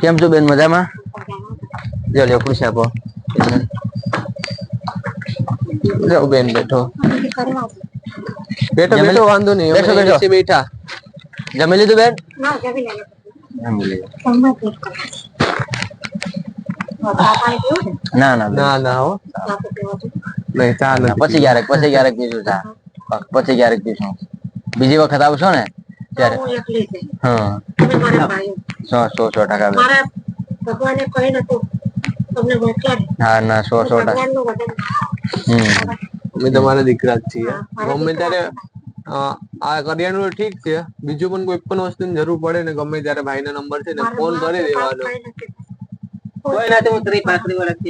કેમ છો બેન? મજામાં? જો લ્યો ખુશ આપો. જાઓ બેન બેઠો. બેઠો બેઠો વાંધો નહીં બેઠો, બેઠો. બેઠા. જમી લીધું બેન? ના ને ના ના બેન. ના ના હો. નહીં ચા પછી ક્યારેક પછી ક્યારેક બીજું ચા. પછી ક્યારેક પીશું. બીજી વખત આવશો ને ત્યારે. હું સો સો સો ટકા મારા ભગવાને કહી નતું તમને મોકલાડે હા ના સો સો ટકા હમ અમે તમારા દીકરા જ છીએ ગમે ત્યારે આ કરિયાણું ઠીક છે બીજું પણ કોઈ પણ વસ્તુની જરૂર પડે ને ગમે ત્યારે ભાઈનો નંબર છે ને ફોન કરી દેવાનો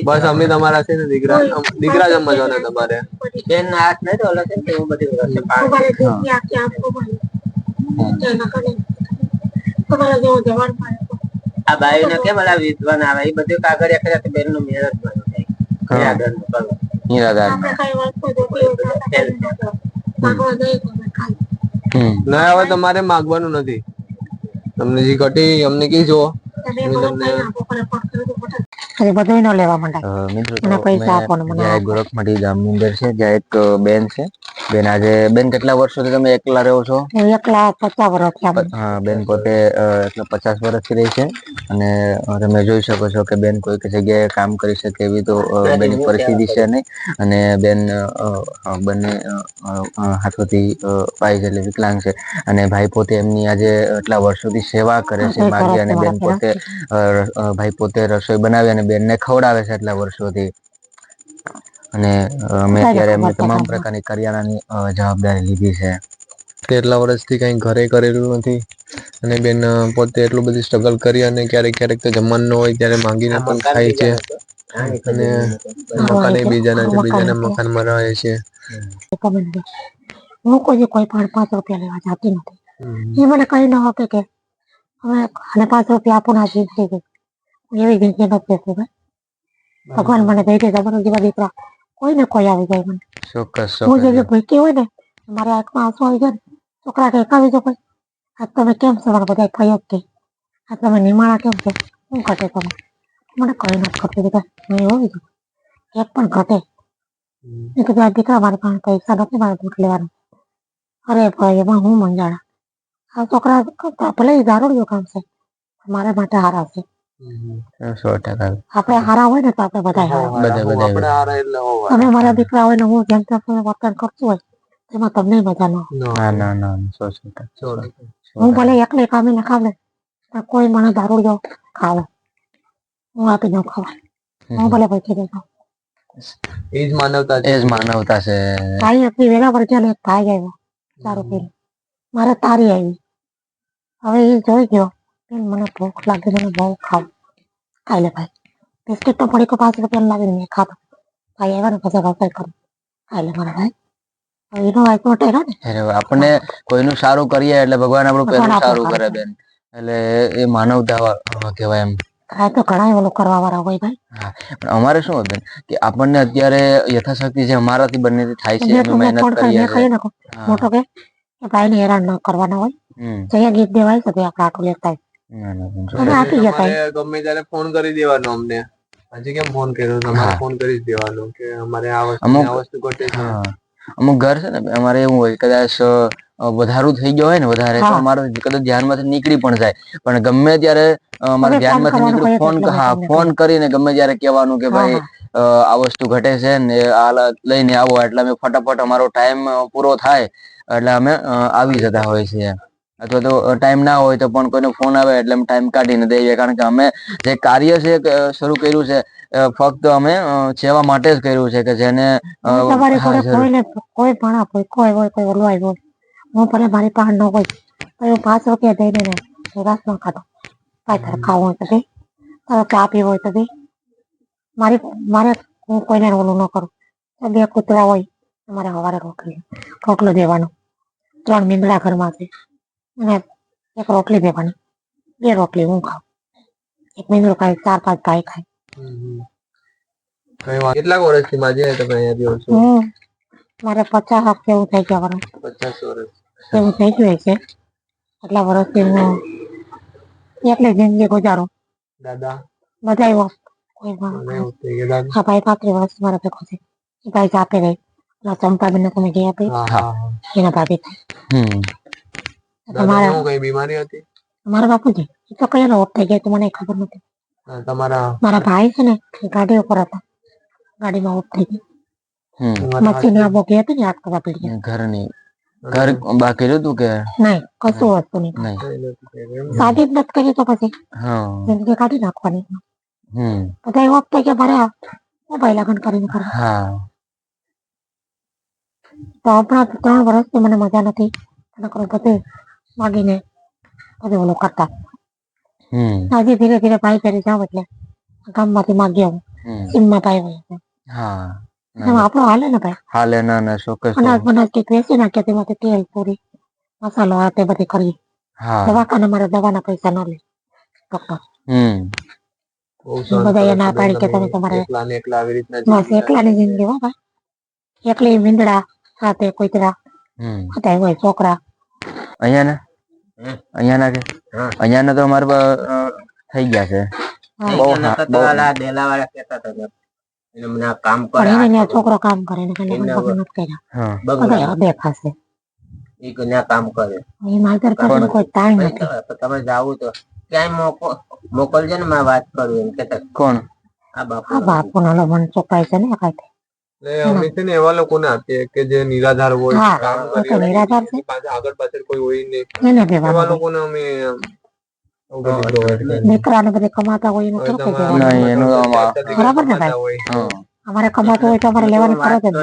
બસ અમે તમારા છે ને દીકરા દીકરા જ સમજવાના તમારે બેન ના હાથ નહીં તો ઓલો છે હું બધી. તમારે મળે જેવો જવાન આ બાઈ ને કેમ ઓલા વિદ્વાન આવે? એ બધું કાગળ કરે બેનનું થાય આગળનું. નિરાધાર. આપણે કઈ વસ્તુ જોતી તો તો હવે તમારે માગવાનું નથી. તમને જે ઘટી અમને તો મોટા. અરે બધું ન લેવા માંડાય અ, મિત્રો મને તો પૈસા મેં મને જ્યાં ગોરખમઢી ગામની અંદર છે જ્યાં એક બેન છે. બેન આજે બેન કેટલા વર્ષોથી તમે એકલા રહો છો? હું એકલા પચાસ વર્ષ થયા હા બેન પોતે એટલે પચાસ વર્ષથી રહી છે. અને તમે જોઈ શકો છો કે બેન કોઈક જગ્યાએ કામ કરી શકે એવી તો બેન બેનની પરિસ્થિતિ છે નહીં. અને બેન બંને હાથોથી પાઈ એટલે વિકલાંગ છે. અને ભાઈ પોતે એમની આજે એટલા વર્ષોથી સેવા કરે છે માગી અને બેન પોતે ભાઈ પોતે રસોઈ બનાવી અને બેનને ખવડાવે છે એટલા વર્ષોથી. અને મેં અત્યારે ખબર તમામ પ્રકારની કરિયાણાની જવાબદારી લીધી છે. કેટલા વર્ષથી કઈ ઘરે કરેલું નથી. અને બેન પોતે એટલું બધું સ્ટ્રગલ કરી અને ક્યારેક ક્યારેક તો જમવાનું હોય ત્યારે માંગીને પણ મકાન ખાય છે. અને. મકાન બીજાના છે બીજાના મકાનમાં રહે છે. હું કોઈ કોઈ પણ પાંચ રૂપિયા લેવા જતી નથી. એ મને કઈ ન હોકે કે હવે અને પાંચ રૂપિયા આપો ના થઈ ગઈ. એવી જિંદગી નથી ભગવાન મને દઈ દે તમારા જેવા દીકરા કોઈ ને કોઈ આવી જાય મને. ચોક્કસ હું જે ભૂખી હોય ને મારા આંખમાં આંસુ આવી જાય ને છોકરા કઈ કાવી જો કોઈ આજ તમે કેમ છો? મારા બધા કઈ જ કે આ તમે નિમાણા કેમ છો? શું ઘટે તમે મને કઈ નથી ખબર. બધા નહીં કીધું એક પણ ઘટે. મેં કીધું આ દીકરા મારી પાસે પૈસા નથી મારે દૂધ લેવાનું. અરે ભાઈ એમાં હું મંજાણા? આ છોકરા ભલે ઈ દારૂડિયો કામ છે મારા માટે હારા છે. સો ટકા. આપણે હારા હોય ને તો આપણે બધા બધા- બધા હારા. એટલે તમે મારા દીકરા હોય ને હું જેમ તેમ વર્તન કરતું હોય તેમાં તમને મજા ના, ના. ના ના સો સો ટકા. હું ભલે એકલી કામીને ખાવે પણ કોઈ મને દારૂડિયો ખાવે હું આપી દઉં ખાવા. હું ભલે દઈ દઉં એ જ માનવતા એ જ માનવતા છે. ભાઈ એટલી વેલા પર ગયા ભાઈ આવ્યો દારૂ પેલું મારે તારી આવી. હવે એ જોઈ ગયો. મને ભૂખ લાગે મને બહુ ખાવ ખાઈ લે ભાઈ બિસ્કિટ તો પડી પાંચ રૂપિયા લાવી મેં ખાધો ભાઈ આવ્યા ને પછી રસોઈ કરું ખાઈ લે મારા ભાઈ એનો આઈકો ટેરો ને અરે આપણે કોઈનું સારું કરીએ એટલે ભગવાન આપણું પહેલું સારું કરે બેન એટલે એ માનવતા કહેવાય એમ આ તો ઘણા ઓલું કરવા વાળા હોય ભાઈ પણ અમારે શું બેન કે આપણને અત્યારે યથાશક્તિ જે અમારાથી બંનેથી થાય છે અમે મહેનત કરીએ છીએ ને મોટો કે ભાઈને હેરાન ન કરવાના હોય. જયા ગીત દેવાય છે તે આપણે આટલું લેતા ના, ના, બેન, તમે આપી ગયા તમારે ગમે ત્યારે ફોન કરી દેવાનો અમને. હજી કેમ ફોન કર્યો તમારે ફોન કરી જ દેવાનો કે અમારે આ વસ્તુ અમુક- આ વસ્તુ ઘટે છે. અમુક ઘર છે ને અમારે એવું હોય કદાચ વધારું થઈ ગયો હોય ને વધારે તો. અમારે કદાચ ધ્યાનમાંથી નીકળી પણ જાય. પણ ગમે ત્યારે અમારે ફોન ધ્યાનમાંથી નીકળી ફોન હા ફોન કરીને ગમે ત્યારે કહેવાનું કે ભાઈ આ વસ્તુ ઘટે છે ને આ લઈને આવો. એટલે અમે ફટાફટ અમારો ટાઈમ પૂરો થાય. એટલે અમે આવી જતા હોય છીએ. અથવા તો ટાઈમ ના હોય તો પણ કોઈનો ફોન આવે એટલે અમે ટાઈમ કાઢીને દઈએ. કારણ કે અમે જે કાર્ય છે શરૂ કર્યું છે ફક્ત અમે સેવા માટે જ કર્યું છે કે જેને કોઈ ભણા હોય કોઈ હોય કોઈ ઓલું આવ્યો હું પણ મારી પાસે ન હોય તો હું પાંચ રૂપિયા દઈને ને નિરાશ ન ખાતો કાંઈ તારે ખાવું હોય તો દે. તારે ચા પીવો હોય તો દે. મારી મારે હું કોઈને ઓલું ન કરું. બે કૂતરા હોય મારે સવારે રોકલી રોટલો દેવાનો. ત્રણ મીંદડા ઘરમાં છે. અને એક રોટલી દેવાની બે રોટલી હું ખાઉં એક મહિનો ખાય ચાર પાંચ ગાય ખાય કેટલા વર્ષથી માજી તમે અહીંયા રહ્યો છો મારે પચાસ હપ્તે એવું થઈ જવાનું પચાસ વર્ષ એવું થઈ ગયું છે એટલા વર્ષથી હું એટલે જિંદગી ગુજારું દાદા બધા એવો કોઈ ગયું હા ભાઈ પાંત્રીસ વર્ષ મારા ભેગો છે ભાઈ જાતે રહી ચંપાબેન ને તમે ગયા આપી હા હા હા. એના ભાભી થાય તમારા એવું કઈ બીમારી હતી? મારા બાપુજી? એ તો કયા રોગ થઈ ગયા મને ખબર નથી. તમારા મારા ભાઈ છે ને એ ગાડી ઉપર હતા. ગાડીમાં ઓફ થઈ ગઈ હમ. મચ્છી આ બોકી હતી ને આગ કરવા પડી ઘરની. ઘર બાકી રહ્યું કે? નહીં કશું હતું નહીં. નહીં. જ નથી કરી તો પછી? જિંદગી કાઢી નાખવાની. બધા એવો થઈ ગયા મારે હું ભાઈ લગ્ન કરીને કરવા હા. તો હમણાં ત્રણ વર્ષથી મને મજા નથી. નકર બધે માગીને બધું ઓલું કરતા. આજે ધીરે ધીરે ભાઈ ઘરે જાઉં એટલે ગામમાંથી માગી આવું. હમ. સીમમાં ભાઈ હોય હા. આપણો હાલે ને ભાઈ? હાલે ના ના ચોક્કસ અનાજ બનાજ કંઈક વેચી નાખીએ તેમાંથી તેલ પૂરી મસાલો આ તે બધી કરી. હા. દવાખાને મારે દવાના પૈસા ન લે. ડોક્ટર. હમ. બધા કરો એ ના પાડી કે તમે તમે તમારે એકલા ને એકલા આવી રીતના બસ એકલાની જિંદગી હો ભાઈ. એકલી મીંદડા સાથે હમ. હોય છોકરા. અહીંયા ને હમ. અહીંયા ના કે? હા. અહીંયા ના તો અમારે બ- થઈ ગયા છે. કે છોકરો કામ કરે કે ન્યા કામ કરે. કોઈ ટાઈમ નથી. તો તમે જાવું તો ક્યાંય મોકો મોકલજો ને મારે વાત કરું એમ કેતા કોણ? આ બાપુ. આ બાપુ નો મન ચોકાય છે ને કાંઈ એટલે અમે છે ને એવા લોકોને આપીએ કે જે નિરાધાર હોય આગળ પાછળ કોઈ હોય નહીં. એવા લોકોને અમે આવું બધું provide કરીએ. દીકરા ને બધે કમાતા હોય એને થોડું બરાબર ને અમારે કમાતો હોય તો અમારે લેવાની ફરજ જ